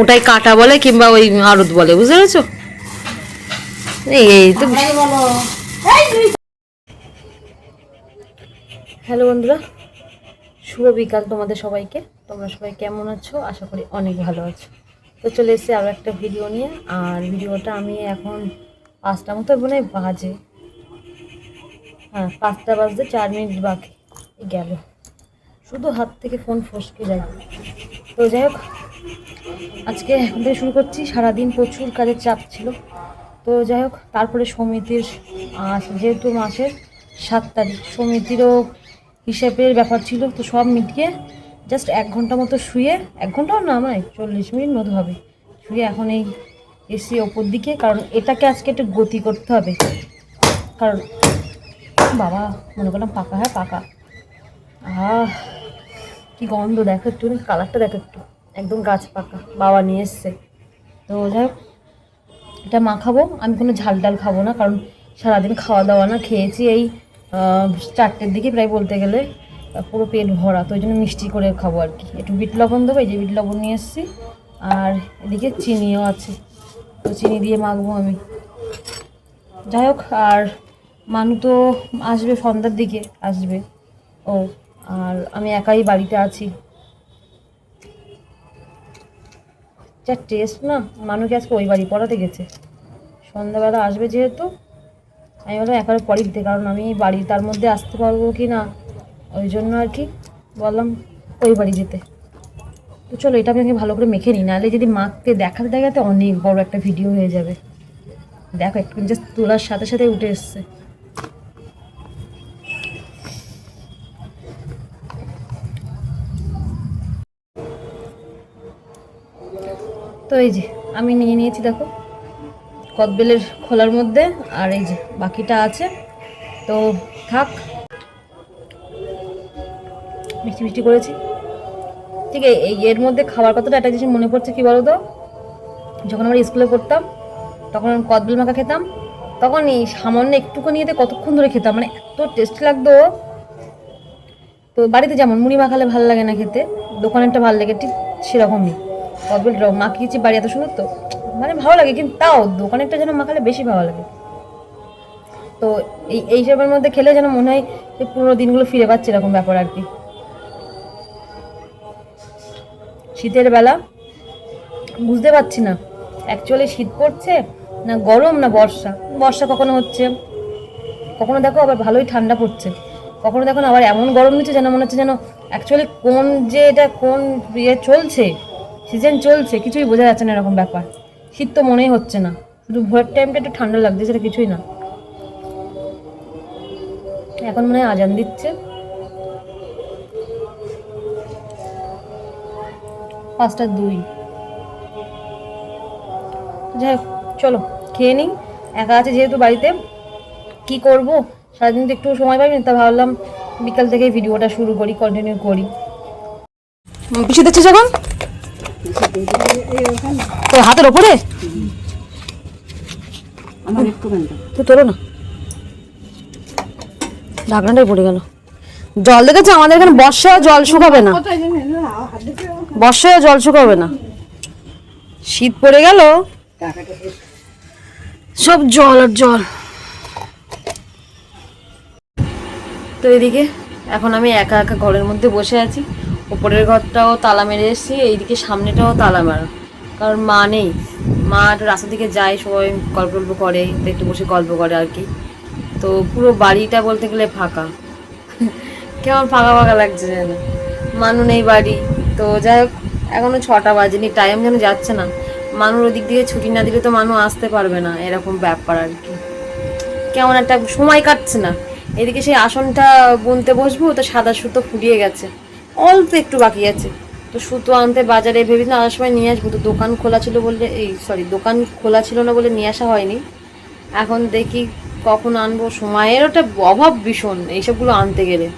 ওটাই কাটা বলে কিংবা ওই আড়ত বলে, বুঝতে পেরেছ? এই তো হ্যালো বন্ধুরা, শুভ বিকাল তোমাদের সবাইকে। তোমরা সবাই কেমন আছো? আশা করি অনেক ভালো আছো। তো চলে এসেছি আরও একটা ভিডিও নিয়ে। আর ভিডিওটা আমি এখন পাঁচটা মতো মনে বাজে। হ্যাঁ পাঁচটা বাজতে চার মিনিট বাকি গেল। শুধু হাত থেকে ফোন ফসকে যায়। তো যাই হোক আজকে এখন থেকে শুরু করছি। সারাদিন প্রচুর কাজের চাপ ছিল। তো যাই হোক, তারপরে সমিতির যেহেতু মাসের সাত তারিখ, সমিতিরও হিসেবের ব্যাপার ছিল। তো সব মিটিয়ে জাস্ট এক ঘণ্টা মতো শুয়ে, এক ঘন্টাও না নয় চল্লিশ মিনিট মতো হবে। শুয়ে এখন এই এসি ওপর দিকে, কারণ এটাকে আজকে একটু গতি করতে হবে। কারণ বাবা, মনে করলাম পাকা হ্যাঁ পাকা। আহ, কি গন্ধ, দেখো একটু কালারটা দেখো একটু। একদম গাছ পাকা, বাবা নিয়ে এসছে। তো যাই হোক, এটা মাখাবো আমি কোনো ঝাল ডাল খাব না, কারণ সারাদিন খাওয়া দাওয়া না, খেয়েছি এই চারটের দিকে প্রায় বলতে গেলে, পুরো পেট ভরা, তো ওই জন্য মিষ্টি করে খাব আর কি। একটু বিট লবণ দেবো, এই যে বিট লবণ নিয়ে এসেছি, আর এদিকে চিনিও আছে। তো চিনি দিয়ে মাখবো আমি। যাই হোক, আর মানু তো আসবে সন্ধ্যার দিকে, আসবে ও, আর আমি একাই বাড়িতে আছি। যা টেস্ট না, মানুষকে আজকে ওই বাড়ি পড়াতে গেছে। সন্ধ্যাবেলা আসবে যেহেতু, আমি বললাম একার পরই দিতে কারণ আমি বাড়ি, তার মধ্যে আসতে পারব কি না, ওই জন্য আর কি বললাম ওই বাড়ি যেতে। তো চলো, এটা আমি ভালো করে মেখে নিই, নাহলে যদি মাকে দেখাতে দেখাতে অনেক বড় একটা ভিডিও হয়ে যাবে। দেখো, একটু জাস্ট তোলার সাথে সাথে উঠে এসছে। তো এই যে, আমি নিয়ে নিয়েছি, দেখো। কদবেলের খোলার মধ্যে, আর এই যে, বাকিটা আছে। তো থাক। মিষ্টি মিষ্টি করেছি। ঠিক আছে এই এর মধ্যে খাবার কথাটা একটা জিনিস মনে পড়ছে কি বলো তো যখন আমরা স্কুলে পড়তাম, তখন কদবেল মাখা খেতাম। তখন এই সামান্য একটুখানি এতে কতক্ষণ ধরে খেতাম মানে এত টেস্টি লাগতো। তো বাড়িতে যেমন মুড়ি মাখালে ভালো লাগে না খেতে, দোকানেরটা ভালো লাগে ঠিক সেরকমই। কদবেল র- মাখিয়েছি বাড়ি এত সুন্দর তো? মানে ভালো লাগে, কিন্তু তাও দোকানেরটা যেন মাখালে বেশি ভালো লাগে। তো এই এইসবের মধ্যে খেলে যেন মনে হয় যে পুরোনো দিনগুলো ফিরে পাচ্ছে এরকম ব্যাপার আর কি। শীতের বেলা বুঝতে পারছি না অ্যাকচুয়ালি শীত পড়ছে না গরম না বর্ষা? বর্ষা কখনো হচ্ছে, কখনো দেখো আবার ভালোই ঠান্ডা পড়ছে, কখনো দেখো আবার এমন গরম দিচ্ছে যেন মনে হচ্ছে যেন অ্যাকচুয়ালি কোন যে এটা কোন ইয়ে চলছে সিজন চলছে, কিছুই বোঝা যাচ্ছে না এরকম ব্যাপার। শীত তো মনেই হচ্ছে না। শুধু ভোরের টাইমটা একটু ঠান্ডা লাগছে, সেটা কিছুই না। এখন মনে হয় আজান দিচ্ছে। পাঁচটা দুই। যাই হোক, চলো, খেয়ে নিই। একা আছে যেহেতু বাড়িতে। কি করব? সারাদিন তো একটু সময় পাইনি, তা ভাবলাম বিকাল থেকে ভিডিওটা শুরু করি কন্টিনিউ করি। পিছিয়ে দিচ্ছিস এখন? তোর হাতের ওপরে? আমার একটু তো তোলো না। ঢাকনাটাই পড়ে গেল। জল দেখেছে? আমাদের এখানে বর্ষায় জল শুকাবে না। বর্ষায় জল শুকাবে না। শীত পড়ে গেল। সব জল আর জল। তো এদিকে এখন আমি একা একা ঘরের মধ্যে বসে আছি। উপরের ঘরটাও তালা মেরে এসেছি, এইদিকে সামনেটাও তালা মারা। কারণ মা নেই। মা একটু রাস্তা দিকে যায়, সবাই গল্প গল্প করে, একটু বসে গল্প করে আর কি। তো পুরো বাড়িটা বলতে গেলে ফাঁকা। কেমন ফাঁকা ফাঁকা লাগছে যেন। মানু নেই বাড়ি। তো যাই হোক, এখনও ছটা বাজেনি টাইম যেন যাচ্ছে না। মানুর ওদিক দিয়ে ছুটি না দিলে তো মানু আসতে পারবে না, এরকম ব্যাপার আর কি। কেমন একটা সময় কাটছে না। এদিকে সেই আসনটা বুনতে বসবো, তো সাদা সুতো ফুরিয়ে গেছে। অল্প একটু বাকি আছে। তো সুতো আনতে বাজারে ভেবেছিলাম আসার সময় নিয়ে আসব। তো দোকান খোলা ছিল বলে এই সরি দোকান খোলা ছিল না বলে নিয়ে আসা হয়নি। এখন দেখি কখন আনব। সময়ের ওটা অভাব ভীষণ এইসবগুলো আনতে গেলে।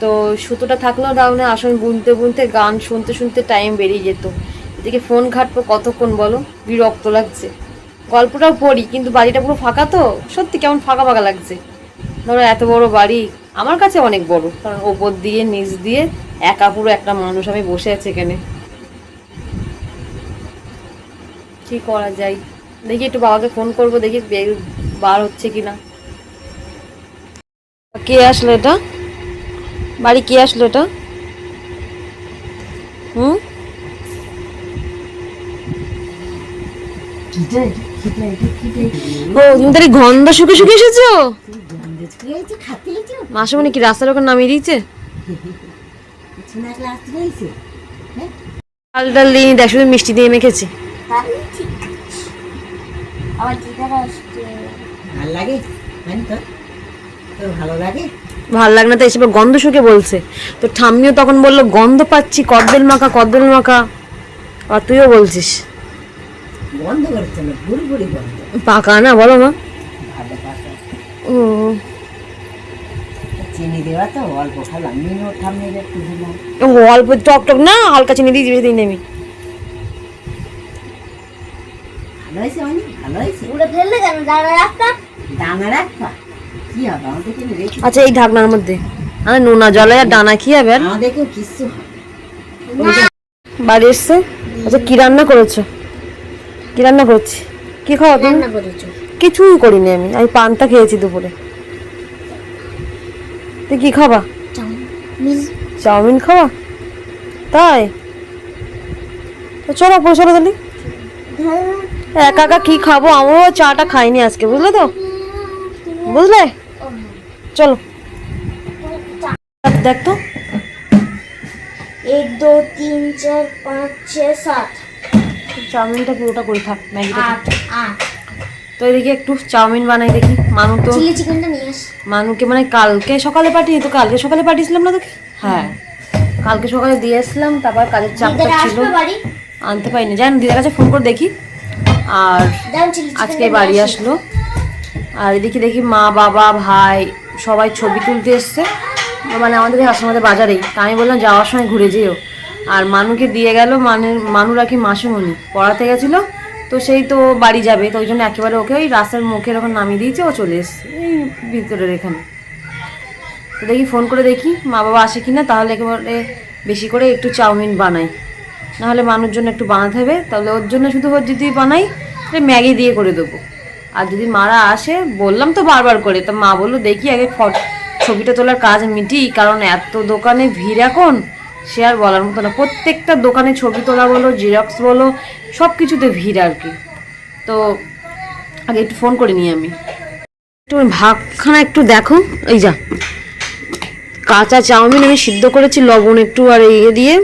তো সুতোটা থাকলেও দাউনে আসন বুনতে বুনতে, গান শুনতে শুনতে টাইম বেরিয়ে যেত। এদিকে ফোন ঘাটবো কতক্ষণ বলো? বিরক্ত লাগছে। গল্পটাও পড়ি, কিন্তু বাড়িটা পুরো ফাঁকা তো? সত্যি কেমন ফাঁকা ফাঁকা লাগছে। ধরো এত বড় বাড়ি আমার কাছে অনেক বড়। কারণ ওপর দিয়ে নিচ দিয়ে একা পুরো একটা মানুষ আমি বসে আছি এখানে। কি করা যায়? দেখি একটু বাবাকে ফোন করব দেখি বার হচ্ছে কি না কে আসলো এটা? বাড়ি কে আসলো এটা? হুম? ও তুমি তাহলে গন্ধ শুকে শুকে এসেছ? মাসে কি রাস্তার ওখানে নামিয়ে দিয়েছে? ডাল ডাল দিয়ে দেখ শুধু মিষ্টি দিয়ে মেখেছি। ভালো লাগে? জানি তো। তোর ভালো লাগে? ভালো লাগে না তো এসে গন্ধ শুকে বলছে। তো ঠাম্মিও তখন বলল গন্ধ পাচ্ছি কদ্দল মাখা কদ্দল মাখা। আর তুইও বলছিস। পাকা না বলো না। ও। চিনি দেওয়া তো অল্প খালাম ঠামনে একটু দিলাম। অল্প টক টক না হালকা চিনি দিয়ে বেশি দিন নেমি ভালো হয়েছে মানে ভালো হয়েছে। উড়ে ফেললে কেন? দাঁড়া রাস্তা দানা রাখবা? কি হবে? আমাদেরকে নিয়ে রেখে আচ্ছা এই ঢাকনার মধ্যে। আরে নোনা জলে আর ডানা কি হবে? আর? আমাদেরকেও কিচ্ছু বাড়ি এসছে? আচ্ছা কি রান্না করেছ? কি রান্না করছি? কি খাওয়া তুমি? কিছুই করিনি আমি। আমি পান্তা খেয়েছি দুপুরে। তুই কি খাবা? চাউমিন। খাওয়া তাই? তো চলো পরে চলো তাহলে। একা একা কি খাব? আমিও চাটা খাইনি আজকে বুঝলে তো? বুঝলে? চলো। দেখ তো। এক দু তিন চার পাঁচ ছয় সাত। চাউমিনটা পুরোটা করে থাক ম্যাগিটা। আট আট। তো এদিকে একটু চাউমিন বানাই দেখি। মানু তো চিলি চিকেনটা নিয়ে আস। মানুকে মানে কালকে সকালে পাঠিয়ে তো কালকে সকালে পাঠিয়েছিলাম না তোকে? হ্যাঁ। কালকে সকালে দিয়ে আসলাম তারপর কাজের চাপটা ছিল। আনতে পারিনি। জানি দিদার কাছে ফোন করে দেখি। আর আজকে বাড়ি আসলো। আর এদিকে দেখি মা বাবা ভাই সবাই ছবি তুলতে এসছে। মানে আমাদের আসামাদের বাজারেই। তা আমি বললাম যাওয়ার সময় ঘুরে যেও। আর মানুকে দিয়ে গেল মানের মানু রাখি মাসুমণি? পড়াতে গেছিল তো সেই তো বাড়ি যাবে, তো ওই জন্য একেবারে ওকে ওই রাস্তার মুখে এরকম নামিয়ে দিয়েছে, ও চলে এসছে, এই ভিতরের এখানে। তো দেখি ফোন করে দেখি, মা বাবা আসে কি না তাহলে একেবারে বেশি করে একটু চাউমিন বানাই। নাহলে মানুষ জন্য একটু বানাতে হবে, তাহলে ওর জন্য শুধু ওর যদি বানাই, তাহলে ম্যাগি দিয়ে করে দেবো। আর যদি মারা আসে, বললাম তো বারবার করে, তা মা বলল, দেখি আগে ফট ছবিটা তোলার কাজ মিটি কারণ এত দোকানে ভিড় এখন সে আর বলার মতো না। প্রত্যেকটা দোকানে ছবি তোলা বলো জিরক্স বলো সব কিছুতে ভিড় আর কি। তো আগে একটু ফোন করে নিই আমি। একটু ভাগখানা একটু দেখো। এই যা। কাঁচা চাউমিন আমি সিদ্ধ করেছি লবণ একটু আর ইয়ে দিয়ে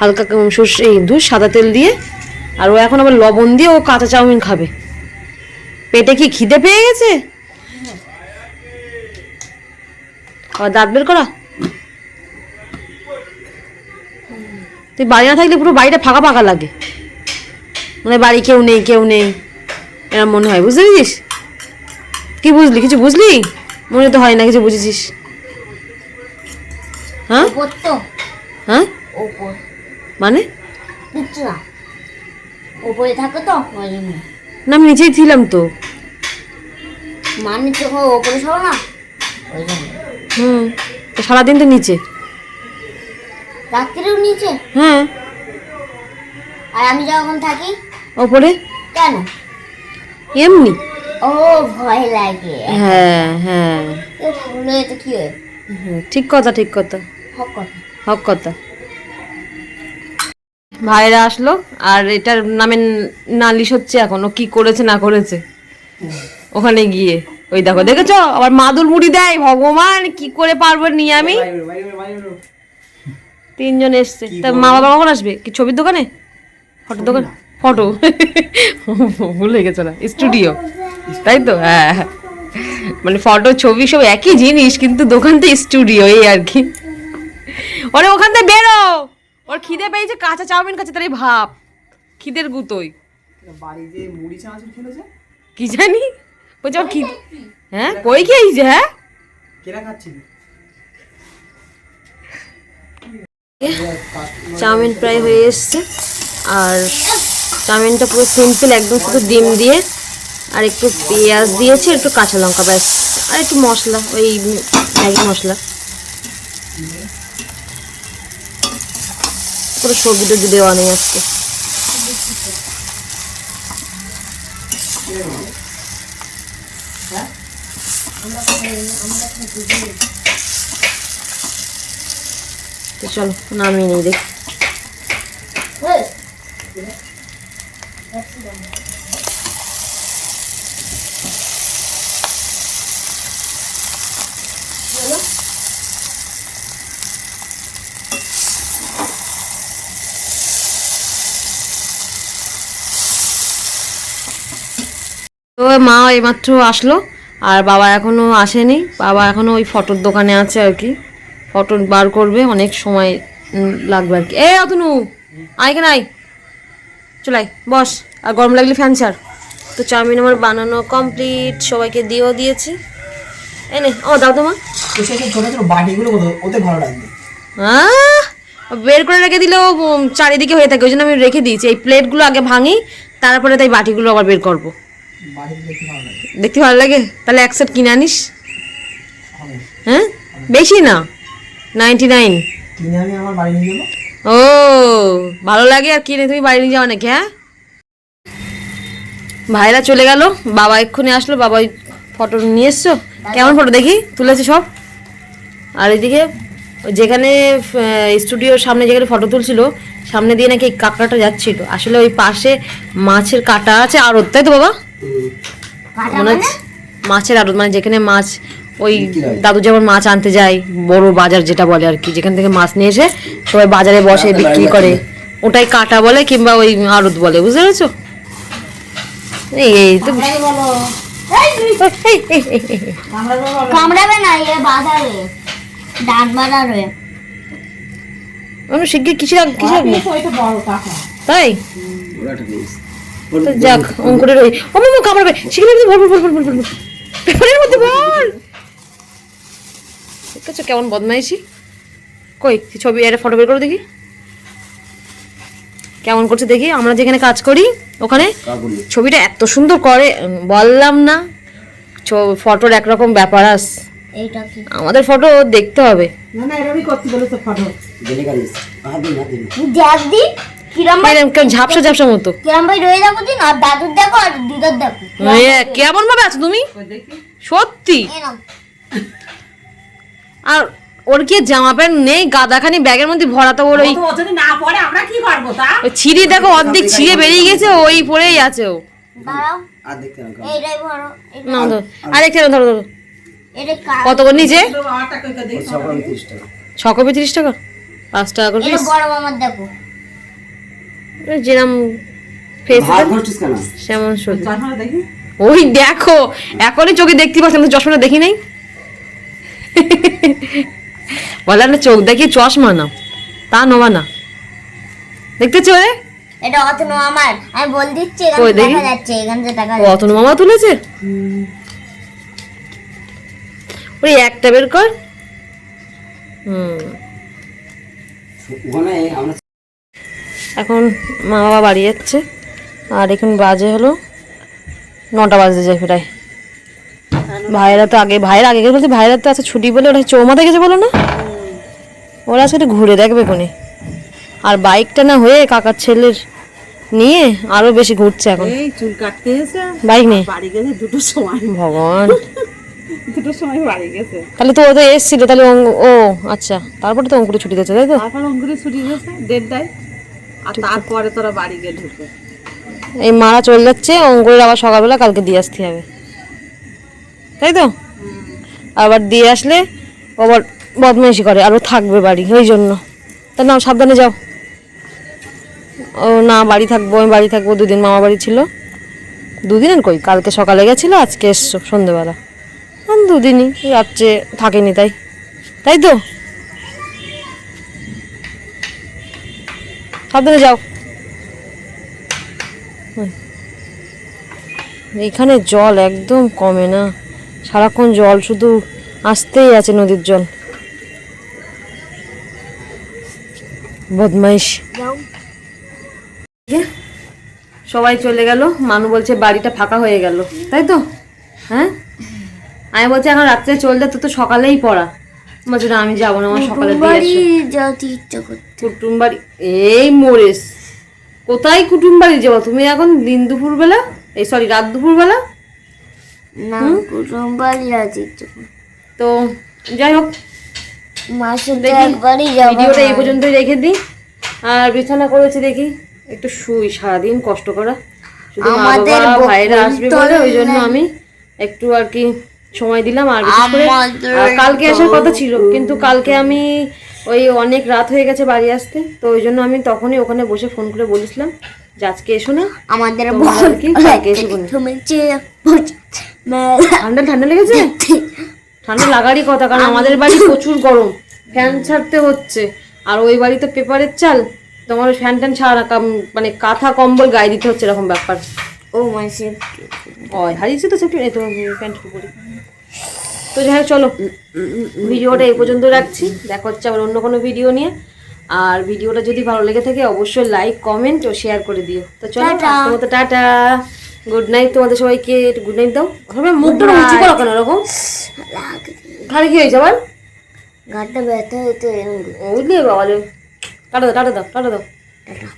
হালকা সর্ষে এই দুধ সাদা তেল দিয়ে। আর ও এখন আবার লবণ দিয়ে ও কাঁচা চাউমিন খাবে। পেটে কি খিদে পেয়ে গেছে? আবার দাঁত বের করা? তুই বাড়ি না থাকলে পুরো বাড়িটা ফাঁকা ফাঁকা লাগে। মানে বাড়ি কেউ নেই কেউ নেই। এরকম মনে হয় বুঝতে পেরেছিস? কি বুঝলি? কিছু বুঝলি? মনে তো হয় না কিছু বুঝেছিস। হ্যাঁ? হ্যাঁ? মানে? ওপরে থাকো তো না আমি নিচেই ছিলাম তো। মানে ওপরে সব না। হুম তো সারাদিন তো নিচে। রাত্রিরেও নিচে হ্যাঁ আর আমি যখন থাকি ওপরে কেন এমনি ও ভয় লাগে হ্যাঁ হ্যাঁ ভুলে তো কি হয় হ্যাঁ, ঠিক কথা ঠিক কথা হক কথা হক কথা ভাইরা আসলো আর এটার নামে নালিশ হচ্ছে এখন ও কি করেছে না করেছে ওখানে গিয়ে ওই দেখো দেখেছ আবার মাদুর মুড়ি দেয় ভগবান কি করে পারব নিয়ে আমি তিনজন এসছে। তা মা বাবা কখন আসবে? কি ছবির দোকানে? ফটো দোকান? ফটো? ভুল হয়ে গেছে না। স্টুডিও তাই তো? হ্যাঁ। হ্যাঁ। মানে ফটো ছবি সব একই জিনিস কিন্তু দোকানটা স্টুডিও এই আর কি। ওরে ওখান থেকে বেরো! ওর খিদে পেয়েছে কাঁচা চাউমিন খাচ্ছে তার ভাব। খিদের গুতোই। কি জানি? বলছে ওর খিদে হ্যাঁ? কই খেয়েছে হ্যাঁ? কেরা খাচ্ছিল? চাউমিন প্রায় হয়ে এসছে। আর চাউমিনটা পুরো সিম্পল, একদম শুধু ডিম দিয়ে, আর একটু পেঁয়াজ দিয়েছি, একটু কাঁচা লঙ্কা ব্যাস। আর একটু মশলা, ওই ম্যাগি মশলা। পুরো সবজি টবজি দেওয়া নেই আজকে। তো চলো নামিয়ে নিই দেখি। তো মা এইমাত্র আসলো আর বাবা এখনও আসেনি। বাবা এখনও ওই ফটোর দোকানে আছে আর কি। ফটো বার করবে অনেক সময় লাগবে আর কি। এ অতনু আয় কেন আয়। চলাই বস। আর গরম লাগলে ফ্যান ছাড়। তো চাউমিন আমার বানানো কমপ্লিট সবাইকে দিয়েও দিয়েছি। এনে ও দাও তো মা। ছোট ছোট বাটিগুলো ওতে- ওতে ভালো লাগবে। আহ, বের করে রেখে দিলেও চারিদিকে হয়ে থাকে। ওই জন্য আমি রেখে দিয়েছি। এই প্লেটগুলো আগে ভাঙি তারপরে তাই বাটিগুলো আবার বের করব। দেখতে ভালো লাগে। দেখতে ভালো লাগে? তাহলে এক সেট কিনে আনিস। হ্যাঁ? বেশি না? Ninety nine. ও ভালো লাগে আর কিনে তুমি বাড়ি নিয়ে যাও নাকি হ্যাঁ? ভাইরা চলে গেল বাবা এক্ষুনি আসলো বাবা ওই ফটো নিয়ে এসছো? কেমন ফটো দেখি? তুলেছে সব? আর এদিকে যেখানে স্টুডিওর সামনে যেখানে ফটো তুলছিল সামনে দিয়ে নাকি এই কাঁকড়াটা যাচ্ছিল। আসলে ওই পাশে মাছের কাটা আছে আড়ত তাই তো বাবা? মনে মানে হচ্ছে মাছের আড়ত মানে যেখানে মাছ ওই দাদু যেমন মাছ আনতে যায় বড় বাজার যেটা বলে আর কি যেখান থেকে মাছ নিয়ে এসে সবাই বাজারে বসে বিক্রি করে। ওটাই কাটা বলে কিংবা ওই আড়ত বলে বুঝতে পেরেছ? এই এই তো কামড়াবে না এ বাঁধাবে আমি শিগগির রাখ রাখব বড় কাকা। তাই? যাক অঙ্কুরের ওই ও মামা কামড়াবে। শিগগির ভর ভর ভর ভর ভর ভর মধ্যে ভর! ঠিক আছে কেমন বদমাইশি? কই ছবি একটা ফটো বের করে দেখি। কেমন করছে দেখি আমরা যেখানে কাজ করি ওখানে ছবিটা এত সুন্দর করে বললাম না ফটোর একরকম ব্যাপার আস। এইটা কি? আমাদের ফটো দেখতে হবে। ঝাপসা ঝাপসা মতো। কিরম ভাই রয়ে যাব দিন আর দাদুর দেখো আর দিদার দেখো। এ, কেমন ভাবে আছো তুমি? সত্যি। আর ওর কি জামা প্যান্ট নেই? গাদাখানি ব্যাগের মধ্যে ভরা তো ওর ওই যদি না পড়ে আমরা কি করব তা? ওই ছিঁড়ে দেখো অর্ধেক ছিঁড়ে বেরিয়ে গেছে ওই পরেই আছে ও। দাঁড়াও। আর দেখতে না ধরো। আরেকটা ধরো ধরো কত করে নিচে আমারটা কই কই দেখি। সকাল 30 টাকা। ছ কপি তিরিশ টাকা? পাঁচ টাকা করে পিস ফেস সেমন সত্যি। ওই দেখো এখনই চোখে দেখতে পাচ্ছি আমি তো চশমাটা দেখি নাই। বলে না চোখ দেখি চশমা না তা নোয়া না। দেখতেছো রে এটা অত নো আমার আমি বল দিচ্ছি এখান থেকে দেখা? যাচ্ছে এখান থেকে দেখা অতনু মামা তুলেছে? ওই একটা বের কর। হুম। এখন মা বাবা বাড়ি যাচ্ছে আর এখন বাজে হলো নটা বাজে যায় প্রায়। ভাইয়েরা তো আগে ভাইয়ের আগে বলছে ভাইয়েরা তো আছে ছুটি বলে ওরা চৌমাতে গেছে বলো না? ওরা আজকে ঘুরে দেখবে কোনে। আর বাইকটা না হয়ে কাকার ছেলের নিয়ে আরও বেশি ঘুরছে এখন। এই চুল কাটতে এসে বাইক নিয়ে? বাড়ি গেছে দুটোর সময়। ভগবান। দুটোর সময় বাড়ি গেছে। তাহলে তো ও তো এসছিল তাহলে ও আচ্ছা তারপরে তো অঙ্কুরে ছুটি দিয়েছে তাই তো? তারপর অঙ্কুরে ছুটি গেছে দেড়টায়। আর তারপরে তোরা বাড়ি গিয়ে ঢুকে এই মারা চলে যাচ্ছে অঙ্কুরের আবার সকালবেলা কালকে দিয়ে আসতে হবে। তাই তো? আবার দিয়ে আসলে আবার বদমাইশি করে, আরও থাকবে বাড়ি, ওই জন্য। তা নাও, সাবধানে যাও। ও না, বাড়ি থাকব, আমি বাড়ি থাকব, দুদিন মামা বাড়ি ছিল। দুদিনের কই? কালকে সকালে গেছিল, আজকে এসছো সন্ধেবেলা। দুদিনই, রাত্রে থাকেনি তাই। তাই তো? সাবধানে যাও। এখানে জল একদম কমে না। সারাক্ষণ জল শুধু আসতেই আছে নদীর জল। বদমাইশ। সবাই চলে গেল। মানু বলছে বাড়িটা ফাঁকা হয়ে গেল। তাই তো? হ্যাঁ? আমি বলছি এখন রাত্রে চলতে তো তো সকালেই পড়া। বলছে না আমি যাব না আমার সকালে দিয়ে যেতে ইচ্ছা করছে। কুটুম বাড়ি এই মোরেস। কোথায় কুটুম বাড়ি যাব? তুমি এখন দিন দুপুর বেলা এই সরি রাত দুপুরবেলা? না তো। যাই হোক একবারই ভিডিওটা এই পর্যন্তই রেখে দিই। আর বিছানা করেছি দেখি একটু শুই সারাদিন কষ্ট করা। শুধু মা বাবা ভাইরা আসবে বলে ওই জন্য আমি একটু আর কি সময় দিলাম আর বিশেষ করে কালকে আসার কথা ছিল কিন্তু কালকে আমি ওই অনেক রাত হয়ে গেছে বাড়ি আসতে তো ওই জন্য আমি তখনই ওখানে বসে ফোন করে বলেছিলাম যে আজকে এসো না। আমাদের আর কি কালকে এসে ঠান্ডা ঠান্ডা লেগেছে? ঠান্ডা লাগারই কথা কারণ আমাদের বাড়ি প্রচুর গরম। ফ্যান ছাড়তে হচ্ছে। আর ওই বাড়িতে পেপারের চাল তোমার ফ্যান ট্যান ছাড়া মানে কাঁথা কম্বল গায়ে দিতে হচ্ছে এরকম ব্যাপার। ও মাসে ওই হারিয়েছে তো সেফটি এই তো প্যান্ট পরি। তো যাই হোক চলো। ভিডিওটা এই পর্যন্ত রাখছি। দেখা হচ্ছে আবার অন্য কোনো ভিডিও নিয়ে। আর ভিডিওটা যদি ভালো লেগে থাকে অবশ্যই লাইক কমেন্ট ও শেয়ার করে দিও। তো চলো মতো টাটা। গুড নাইট তোমাদের সবাইকে গুড নাইট দাও। সবাই মুখটা উঁচু করো কেন এরকম? ঘাড়ে কি হয়েছে আবার ঘাটটা ব্যথা হয়েছে বুঝলি বাবা টাটা দাও টাটা দাও টাটা দাও। টাটা।